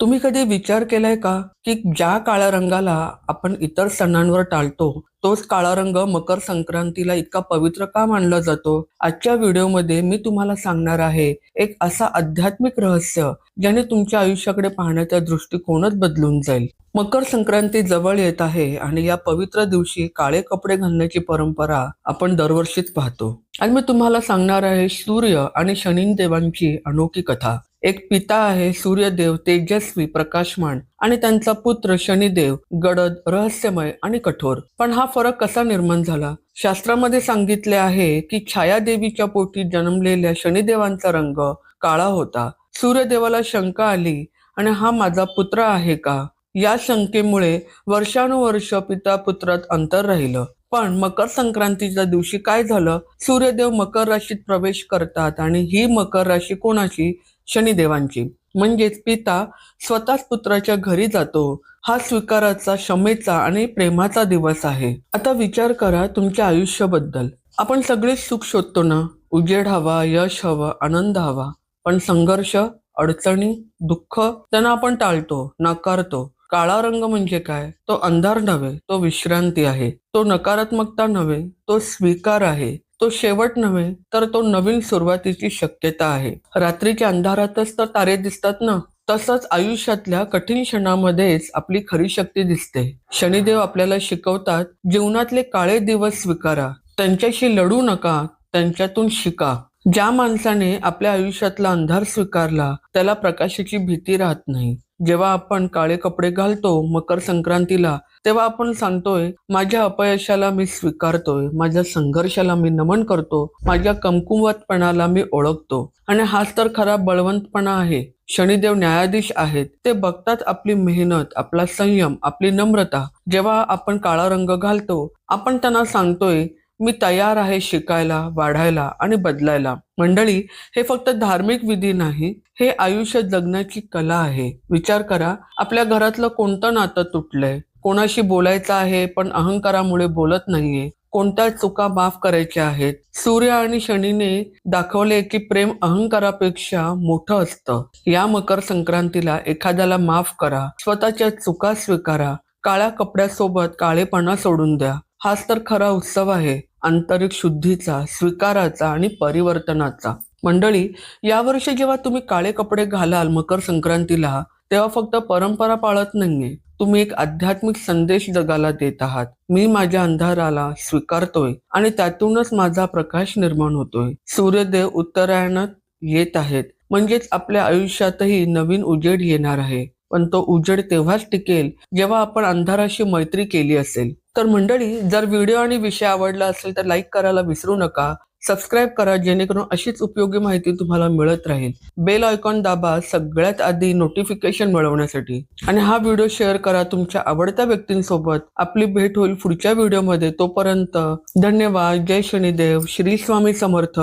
तुम्ही कधी विचार केलाय का की ज्या काळ्या रंगाला आपण इतर सणांवर टाळतो तोच काळा रंग मकर संक्रांतीला इतका पवित्र का मानला जातो? आजच्या व्हिडिओमध्ये मी तुम्हाला सांगणार आहे एक असा आध्यात्मिक रहस्य ज्याने तुमच्या आयुष्याकडे पाहण्याचा दृष्टिकोनच बदलून जाईल. मकर संक्रांती जवळ येत आहे आणि या पवित्र दिवशी काळे कपडे घालण्याची परंपरा आपण दरवर्षीच पाहतो. आणि मी तुम्हाला सांगणार आहे सूर्य आणि शनी देवांची अनोखी कथा. एक पिता आहे सूर्यदेव तेजस्वी प्रकाशमान आणि त्यांचा पुत्र शनिदेव गडद रहस्यमय आणि कठोर. पण हा फरक कसा निर्माण झाला? शास्त्रामध्ये सांगितले आहे की छायादेवीच्या पोटी जन्मलेल्या शनिदेवांचा रंग काळा होता. सूर्यदेवाला शंका आली आणि हा माझा पुत्र आहे का? या शंकेमुळे वर्षानुवर्ष पिता पुत्रात अंतर राहिलं. पण मकर संक्रांतीच्या दिवशी काय झालं? सूर्यदेव मकर राशीत प्रवेश करतात आणि ही मकर राशी कोणाची शनिदेवांची. म्हणजेच पिता स्वतःच पुत्राच्या घरी जातो. हा स्वीकाराचा क्षमेचा आणि प्रेमाचा दिवस आहे. आता विचार करा तुमच्या आयुष्याबद्दल. आपण सगळे सुख शोधतो ना? उजेड हवा यश हवं आनंद हवा. पण संघर्ष अडचणी दुःख त्यांना आपण टाळतो नाकारतो. काळा रंग म्हणजे काय? तो अंधार नव्हे तो विश्रांती आहे. तो नकारात्मकता नव्हे तो स्वीकार आहे. तो शेवट नव्हे तर तो नवीन सुरुवातीची शक्यता आहे. रात्रीच्या अंधारातच तर तारे दिसतात ना? तसंच आयुष्यातल्या कठीण क्षणामध्येच आपली खरी शक्ती दिसते. शनिदेव आपल्याला शिकवतात जीवनातले काळे दिवस स्वीकारा. त्यांच्याशी लढू नका त्यांच्यातून शिका. ज्या माणसाने आपल्या आयुष्यातला अंधार स्वीकारला त्याला प्रकाशाची भीती राहत नाही. जेव्हा आपण काळे कपडे घालतो मकर संक्रांतीला तेव्हा आपण सांगतोय माझ्या अपयशाला मी स्वीकारतोय माझ्या संघर्षाला मी नमन करतो माझ्या कमकुवतपणाला मी ओळखतो. आणि हाच तर खरा बळवंतपणा आहे. शनिदेव न्यायाधीश आहेत. ते बघतात आपली मेहनत आपला संयम आपली नम्रता. जेव्हा आपण काळा रंग घालतो आपण त्यांना सांगतोय मी तयार आहे शिकायला वाढायला आणि बदलायला. मंडळी हे फक्त धार्मिक विधी नाही हे आयुष्य जगण्याची कला आहे. विचार करा आपल्या घरातलं कोणतं नातं तुटलंय? कोणाशी बोलायचं आहे पण अहंकारामुळे बोलत नाहीये. कोणत्या चुका माफ करायच्या आहेत? सूर्य आणि शनीने दाखवले की प्रेम अहंकारापेक्षा मोठं असतं. या मकर संक्रांतीला एखाद्याला माफ करा. स्वतःच्या चुका स्वीकारा. काळ्या कपड्यासोबत काळेपणा सोडून द्या. हाच तर खरा उत्सव आहे आंतरिक शुद्धीचा स्वीकाराचा आणि परिवर्तनाचा. मंडळी यावर्षी जेव्हा तुम्ही काळे कपडे घालाल मकर संक्रांतीला तेव्हा फक्त परंपरा पाळत नाहीये. तुम्ही एक आध्यात्मिक संदेश जगाला देत आहात. मी माझ्या अंधाराला स्वीकारतोय आणि त्यातूनच माझा प्रकाश निर्माण होतोय. सूर्यदेव उत्तरायणात येत आहेत. म्हणजेच आपल्या आयुष्यातही नवीन उजेड येणार आहे. पण तो उजेड तेव्हाच टिकेल जेव्हा आपण अंधाराशी मैत्री केली असेल. तर मंडळी जर व्हिडिओ आणि विषय आवडला असेल तर लाईक करायला विसरू नका. सबस्क्राईब करा जेणेकरून अशीच उपयोगी माहिती तुम्हाला मिळत राहील. बेल आयकॉन दाबा सगळ्यात आधी नोटिफिकेशन मिळवण्यासाठी. आणि हा व्हिडिओ शेअर करा तुमच्या आवडत्या व्यक्तींसोबत. आपली भेट होईल पुढच्या व्हिडिओमध्ये. तोपर्यंत धन्यवाद. जय शनिदेव. श्री स्वामी समर्थ.